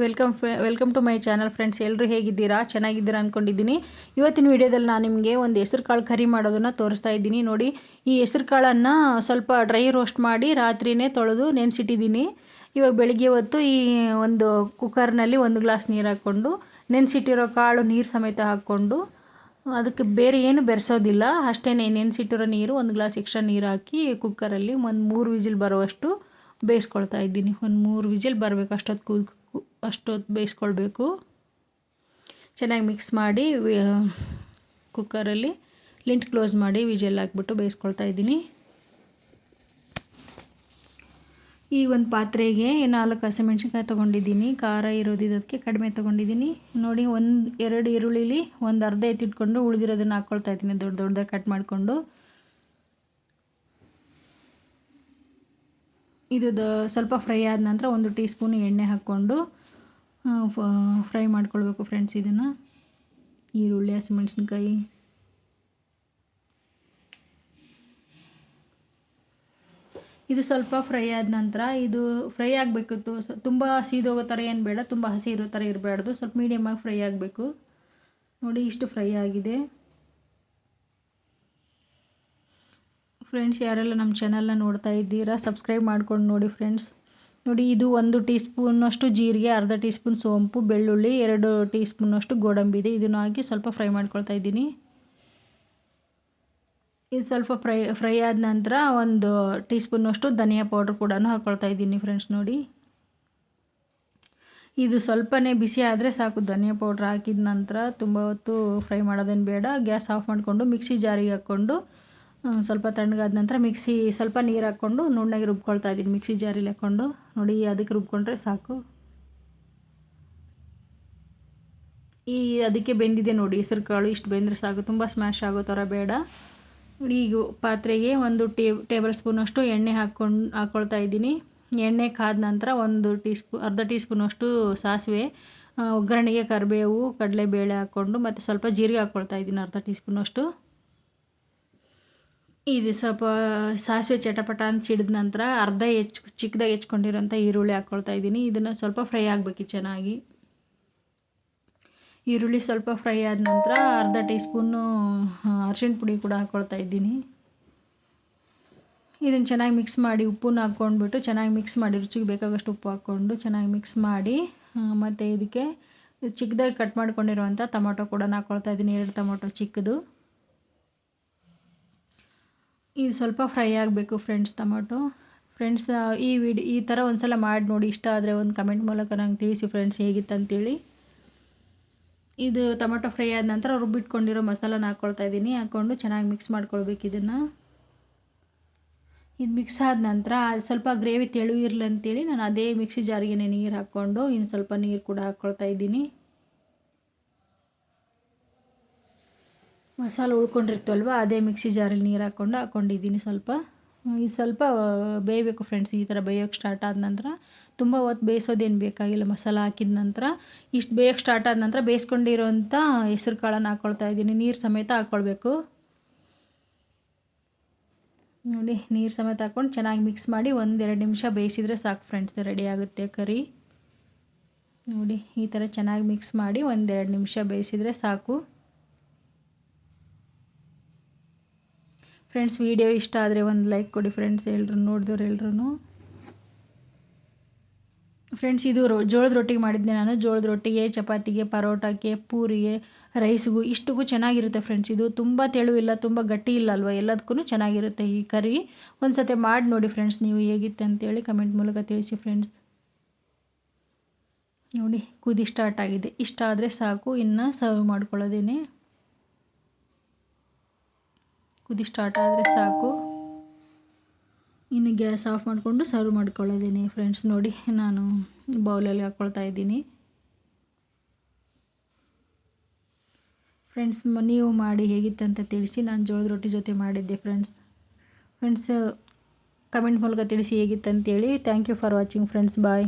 Welcome welcome to my channel friends ಎಲ್ಲರೂ ಹೇಗಿದ್ದೀರಾ? ಚೆನ್ನಾಗಿದ್ದೀರಾ ಅಂದ್ಕೊಂಡಿದ್ದೀನಿ ಇವತ್ತಿನ ವಿಡಿಯೋದಲ್ಲಿ ನಾನು ನಿಮಗೆ ಒಂದು ಹೆಸರು ಕಾಳು ಕರಿ ಮಾಡೋದನ್ನು ತೋರಿಸ್ತಾ ಇದ್ದೀನಿ. ನೋಡಿ, ಈ ಹೆಸರು ಕಾಳನ್ನು ಸ್ವಲ್ಪ ಡ್ರೈ ರೋಸ್ಟ್ ಮಾಡಿ ರಾತ್ರಿಯೇ ತೊಳೆದು ನೆನೆಸಿಟ್ಟಿದ್ದೀನಿ. ಇವಾಗ ಬೆಳಿಗ್ಗೆ ಹೊತ್ತು ಈ ಒಂದು ಕುಕ್ಕರ್ನಲ್ಲಿ ಒಂದು ಗ್ಲಾಸ್ ನೀರು ಹಾಕ್ಕೊಂಡು, ನೆನೆಸಿಟ್ಟಿರೋ ಕಾಳು ನೀರು ಸಮೇತ ಹಾಕ್ಕೊಂಡು, ಅದಕ್ಕೆ ಬೇರೆ ಏನು ಬೆರೆಸೋದಿಲ್ಲ. ಅಷ್ಟೇ ನೆನೆಸಿಟ್ಟಿರೋ ನೀರು, ಒಂದು ಗ್ಲಾಸ್ ಎಕ್ಸ್ಟ್ರಾ ನೀರು ಹಾಕಿ ಕುಕ್ಕರಲ್ಲಿ ಒಂದು ಮೂರು ವಿಜಿಲ್ ಬರುವಷ್ಟು ಬೇಯಿಸ್ಕೊಳ್ತಾ ಇದ್ದೀನಿ. ಒಂದು ಮೂರು ವಿಜಿಲ್ ಬರಬೇಕು, ಅಷ್ಟೊತ್ತು ಅಷ್ಟೊತ್ತು ಬೇಯಿಸ್ಕೊಳ್ಬೇಕು. ಚೆನ್ನಾಗಿ ಮಿಕ್ಸ್ ಮಾಡಿ ಕುಕ್ಕರಲ್ಲಿ ಲಿಂಟ್ ಕ್ಲೋಸ್ ಮಾಡಿ ವಿಜಲ್ ಹಾಕ್ಬಿಟ್ಟು ಬೇಯಿಸ್ಕೊಳ್ತಾ ಇದ್ದೀನಿ. ಈ ಒಂದು ಪಾತ್ರೆಗೆ ನಾಲ್ಕು ಹಸಿಮೆಣ್ಸಿನ್ಕಾಯಿ ತೊಗೊಂಡಿದ್ದೀನಿ. ಖಾರ ಇರೋದಿದ್ದಕ್ಕೆ ಕಡಿಮೆ ತೊಗೊಂಡಿದ್ದೀನಿ. ನೋಡಿ, ಒಂದು, ಎರಡು ಈರುಳ್ಳಿಲಿ ಒಂದು ಅರ್ಧ ಎತ್ತಿಟ್ಕೊಂಡು ಉಳಿದಿರೋದನ್ನು ಹಾಕ್ಕೊಳ್ತಾ ಇದ್ದೀನಿ. ದೊಡ್ಡ ದೊಡ್ಡದಾಗಿ ಕಟ್ ಮಾಡಿಕೊಂಡು. ಇದು ಸ್ವಲ್ಪ ಫ್ರೈ ಆದ ನಂತರ ಒಂದು ಟೀ ಸ್ಪೂನ್ ಎಣ್ಣೆ ಹಾಕ್ಕೊಂಡು ಫ್ರೈ ಮಾಡ್ಕೊಳ್ಬೇಕು ಫ್ರೆಂಡ್ಸ್ ಇದನ್ನು. ಈರುಳ್ಳಿ, ಹಸಿಮೆಣಸಿನ್ಕಾಯಿ. ಇದು ಸ್ವಲ್ಪ ಫ್ರೈ ಆದ ನಂತರ ಇದು ಫ್ರೈ ಆಗಬೇಕು ತುಂಬ ಸೀದೋಗೋ ಥರ ಏನು ಬೇಡ, ತುಂಬ ಹಸಿ ಇರೋ ಥರ ಇರಬಾರ್ದು, ಸ್ವಲ್ಪ ಮೀಡಿಯಮಾಗಿ ಫ್ರೈ ಆಗಬೇಕು. ನೋಡಿ ಇಷ್ಟು ಫ್ರೈ ಆಗಿದೆ. ಫ್ರೆಂಡ್ಸ್ ಯಾರೆಲ್ಲ ನಮ್ಮ ಚಾನಲ್ನ ನೋಡ್ತಾ ಇದ್ದೀರಾ ಸಬ್ಸ್ಕ್ರೈಬ್ ಮಾಡ್ಕೊಂಡು ನೋಡಿ ಫ್ರೆಂಡ್ಸ್ ನೋಡಿ, ಇದು ಒಂದು ಟೀ ಸ್ಪೂನಷ್ಟು ಜೀರಿಗೆ, ಅರ್ಧ ಟೀ ಸ್ಪೂನ್ ಸೋಂಪು, ಬೆಳ್ಳುಳ್ಳಿ, ಎರಡು ಟೀ ಸ್ಪೂನಷ್ಟು ಗೋಡಂಬಿ ಇದೆ. ಇದನ್ನು ಹಾಕಿ ಸ್ವಲ್ಪ ಫ್ರೈ ಮಾಡ್ಕೊಳ್ತಾ ಇದ್ದೀನಿ. ಇದು ಸ್ವಲ್ಪ ಫ್ರೈ ಫ್ರೈ ಆದ ನಂತರ ಒಂದು ಟೀ ಸ್ಪೂನಷ್ಟು ಧನಿಯಾ ಪೌಡ್ರ್ ಕೂಡ ಹಾಕ್ಕೊಳ್ತಾ ಇದ್ದೀನಿ ಫ್ರೆಂಡ್ಸ್ ನೋಡಿ. ಇದು ಸ್ವಲ್ಪನೇ ಬಿಸಿ ಆದರೆ ಸಾಕು. ಧನಿಯಾ ಪೌಡ್ರ್ ಹಾಕಿದ ನಂತರ ತುಂಬ ಹೊತ್ತು ಫ್ರೈ ಮಾಡೋದೇನು ಬೇಡ. ಗ್ಯಾಸ್ ಆಫ್ ಮಾಡಿಕೊಂಡು ಮಿಕ್ಸಿ ಜಾರಿಗೆ ಹಾಕ್ಕೊಂಡು ಸ್ವಲ್ಪ ತಣ್ಣಗಾದ ನಂತರ ಮಿಕ್ಸಿ ಸ್ವಲ್ಪ ನೀರು ಹಾಕ್ಕೊಂಡು ನುಣ್ಣಗೆ ರುಬ್ಕೊಳ್ತಾ ಇದ್ದೀನಿ. ಮಿಕ್ಸಿ ಜಾರಿಲಿ ಹಾಕ್ಕೊಂಡು ನೋಡಿ ಅದಕ್ಕೆ ರುಬ್ಕೊಂಡ್ರೆ ಸಾಕು. ಈ ಅದಕ್ಕೆ ಬೆಂದಿದೆ ನೋಡಿ ಹೆಸರು ಕಾಳು, ಇಷ್ಟು ಬೆಂದರೆ ಸಾಕು. ತುಂಬ ಸ್ಮ್ಯಾಶ್ ಆಗೋ ಥರ ಬೇಡ. ಈಗ ಪಾತ್ರೆಗೆ ಒಂದು ಟೇ ಟೇಬಲ್ ಸ್ಪೂನಷ್ಟು ಎಣ್ಣೆ ಹಾಕ್ಕೊಂಡು ಹಾಕ್ಕೊಳ್ತಾ ಇದ್ದೀನಿ. ಎಣ್ಣೆ ಕಾದ ನಂತರ ಒಂದು ಟೀ ಸ್ಪೂ ಅರ್ಧ ಟೀ ಸ್ಪೂನಷ್ಟು ಸಾಸಿವೆ ಒಗ್ಗರಣೆಗೆ ಕರಿಬೇವು, ಕಡಲೆಬೇಳೆ ಹಾಕ್ಕೊಂಡು ಮತ್ತು ಸ್ವಲ್ಪ ಜೀರಿಗೆ ಹಾಕ್ಕೊಳ್ತಾ ಇದ್ದೀನಿ ಅರ್ಧ ಟೀ ಸ್ಪೂನಷ್ಟು ಇದು ಸ್ವಲ್ಪ ಸಾಸಿವೆ ಚಟಪಟ ಅಂತ ಸಿಡಿದ ನಂತರ ಅರ್ಧ ಹೆಚ್ಚು ಚಿಕ್ಕದಾಗಿ ಹೆಚ್ಕೊಂಡಿರೋಂಥ ಈರುಳ್ಳಿ ಹಾಕ್ಕೊಳ್ತಾ ಇದ್ದೀನಿ. ಇದನ್ನು ಸ್ವಲ್ಪ ಫ್ರೈ ಆಗಬೇಕು ಚೆನ್ನಾಗಿ. ಈರುಳ್ಳಿ ಸ್ವಲ್ಪ ಫ್ರೈ ಆದ ನಂತರ ಅರ್ಧ ಟೀ ಸ್ಪೂನು ಅರ್ಶಿಣ ಪುಡಿ ಕೂಡ ಹಾಕ್ಕೊಳ್ತಾ ಇದ್ದೀನಿ. ಇದನ್ನು ಚೆನ್ನಾಗಿ ಮಿಕ್ಸ್ ಮಾಡಿ ಉಪ್ಪನ್ನು ಹಾಕ್ಕೊಂಡ್ಬಿಟ್ಟು ಚೆನ್ನಾಗಿ ಮಿಕ್ಸ್ ಮಾಡಿ, ರುಚಿಗೆ ಬೇಕಾಗಷ್ಟು ಉಪ್ಪು ಹಾಕ್ಕೊಂಡು ಚೆನ್ನಾಗಿ ಮಿಕ್ಸ್ ಮಾಡಿ ಮತ್ತು ಇದಕ್ಕೆ ಚಿಕ್ಕದಾಗಿ ಕಟ್ ಮಾಡ್ಕೊಂಡಿರುವಂಥ ಟೊಮೊಟೊ ಕೂಡ ಹಾಕ್ಕೊಳ್ತಾ ಇದ್ದೀನಿ. ಎರಡು ಟೊಮೊಟೊ ಚಿಕ್ಕದು ಇದು ಸ್ವಲ್ಪ ಫ್ರೈ ಆಗಬೇಕು ಫ್ರೆಂಡ್ಸ್ ಟೊಮೊಟೊ. ಫ್ರೆಂಡ್ಸ್ ಈ ವಿಡಿ, ಈ ಥರ ಒಂದು ಸಲ ಮಾಡಿ ನೋಡಿ, ಇಷ್ಟ ಆದರೆ ಒಂದು ಕಮೆಂಟ್ ಮೂಲಕ ನಂಗೆ ತಿಳಿಸಿ ಫ್ರೆಂಡ್ಸ್ ಹೇಗಿತ್ತು ಅಂತೇಳಿ ಇದು ಟೊಮೊಟೊ ಫ್ರೈ ಆದ ನಂತರ ರುಬ್ಬಿಟ್ಕೊಂಡಿರೋ ಮಸಾಲಾನ ಹಾಕ್ಕೊಳ್ತಾ ಇದ್ದೀನಿ. ಹಾಕ್ಕೊಂಡು ಚೆನ್ನಾಗಿ ಮಿಕ್ಸ್ ಮಾಡ್ಕೊಳ್ಬೇಕು ಇದನ್ನು. ಇದು ಮಿಕ್ಸ್ ಆದ ನಂತರ ಸ್ವಲ್ಪ ಗ್ರೇವಿ ತೆಳು ಇರಲಿ ಅಂತೇಳಿ ನಾನು ಅದೇ ಮಿಕ್ಸಿ ಜಾರಿಗೆ ನೀರು ಹಾಕ್ಕೊಂಡು ಇನ್ನು ಸ್ವಲ್ಪ ನೀರು ಕೂಡ ಹಾಕ್ಕೊಳ್ತಾ ಇದ್ದೀನಿ. ಮಸಾಲೆ ಉಳ್ಕೊಂಡಿರ್ತಲ್ವ, ಅದೇ ಮಿಕ್ಸಿ ಜಾರಲ್ಲಿ ನೀರು ಹಾಕ್ಕೊಂಡು ಹಾಕ್ಕೊಂಡಿದ್ದೀನಿ ಸ್ವಲ್ಪ. ಇದು ಸ್ವಲ್ಪ ಬೇಯಬೇಕು ಫ್ರೆಂಡ್ಸ್ ಈ ಥರ ಬೇಯೋಕ್ಕೆ ಸ್ಟಾರ್ಟ್ ಆದ ನಂತರ. ತುಂಬ ಹೊತ್ತು ಬೇಯಿಸೋದೇನು ಬೇಕಾಗಿಲ್ಲ, ಮಸಾಲ ಹಾಕಿದ ನಂತರ. ಇಷ್ಟು ಬೇಯೋಕ್ಕೆ ಸ್ಟಾರ್ಟ್ ಆದ ನಂತರ ಬೇಯಿಸ್ಕೊಂಡಿರೋಂಥ ಹೆಸ್ರು ಕಾಳನ್ನು ಹಾಕ್ಕೊಳ್ತಾ ಇದ್ದೀನಿ. ನೀರು ಸಮೇತ ಹಾಕ್ಕೊಳ್ಬೇಕು ನೋಡಿ, ನೀರು ಸಮೇತ ಹಾಕ್ಕೊಂಡು ಚೆನ್ನಾಗಿ ಮಿಕ್ಸ್ ಮಾಡಿ ಒಂದೆರಡು ನಿಮಿಷ ಬೇಯಿಸಿದರೆ ಸಾಕು ಫ್ರೆಂಡ್ಸ್ ರೆಡಿ ಆಗುತ್ತೆ ಕರಿ. ನೋಡಿ, ಈ ಥರ ಚೆನ್ನಾಗಿ ಮಿಕ್ಸ್ ಮಾಡಿ ಒಂದೆರಡು ನಿಮಿಷ ಬೇಯಿಸಿದರೆ ಸಾಕು. ಫ್ರೆಂಡ್ಸ್ ವಿಡಿಯೋ ಇಷ್ಟ ಆದರೆ ಒಂದು ಲೈಕ್ ಕೊಡಿ ಫ್ರೆಂಡ್ಸ್ ಎಲ್ಲರೂ ನೋಡಿದವ್ರು ಎಲ್ಲರೂ ಫ್ರೆಂಡ್ಸ್ ಇದು ರೋ ಜೋಳದ ರೊಟ್ಟಿಗೆ ಮಾಡಿದ್ದೆ ನಾನು. ಜೋಳದ ರೊಟ್ಟಿಗೆ, ಚಪಾತಿಗೆ, ಪರೋಟಕ್ಕೆ, ಪೂರಿಗೆ ರೈಸ್ಗೂ ಇಷ್ಟಕ್ಕೂ ಚೆನ್ನಾಗಿರುತ್ತೆ ಫ್ರೆಂಡ್ಸ್ ಇದು ತುಂಬ ತೆಳು ಇಲ್ಲ, ತುಂಬ ಗಟ್ಟಿ ಇಲ್ಲ ಅಲ್ವಾ? ಎಲ್ಲದಕ್ಕೂ ಚೆನ್ನಾಗಿರುತ್ತೆ ಈ ಕರಿ. ಒಂದು ಸತಿ ಮಾಡಿ ನೋಡಿ ಫ್ರೆಂಡ್ಸ್ ನೀವು ಹೇಗಿತ್ತು ಅಂತೇಳಿ ಕಮೆಂಟ್ ಮೂಲಕ ತಿಳಿಸಿ ಫ್ರೆಂಡ್ಸ್ ನೋಡಿ, ಕುದಿ ಸ್ಟಾರ್ಟ್ ಆಗಿದೆ ಇಷ್ಟ ಆದರೆ ಸಾಕು, ಇನ್ನು ಸರ್ವ್ ಮಾಡ್ಕೊಳ್ಳೋದೇನೆ. ಕುದಿ ಸ್ಟಾರ್ಟ್ ಆದರೆ ಸಾಕು. ಇನ್ನು ಗ್ಯಾಸ್ ಆಫ್ ಮಾಡಿಕೊಂಡು ಸರ್ವ್ ಮಾಡ್ಕೊಳ್ಳೋದೀನಿ ಫ್ರೆಂಡ್ಸ್ ನೋಡಿ. ನಾನು ಬೌಲಲ್ಲಿ ಹಾಕ್ಕೊಳ್ತಾ ಇದ್ದೀನಿ. ಫ್ರೆಂಡ್ಸ್ ನೀವು ಮಾಡಿ ಹೇಗಿತ್ತು ಅಂತ ತಿಳಿಸಿ. ನಾನು ಜೋಳದ ರೊಟ್ಟಿ ಜೊತೆ ಮಾಡಿದ್ದೆ ಫ್ರೆಂಡ್ಸ್ ಫ್ರೆಂಡ್ಸ್ ಕಮೆಂಟ್ ಮೂಲಕ ತಿಳಿಸಿ ಹೇಗಿತ್ತು ಅಂತೇಳಿ. Thank you for watching friends bye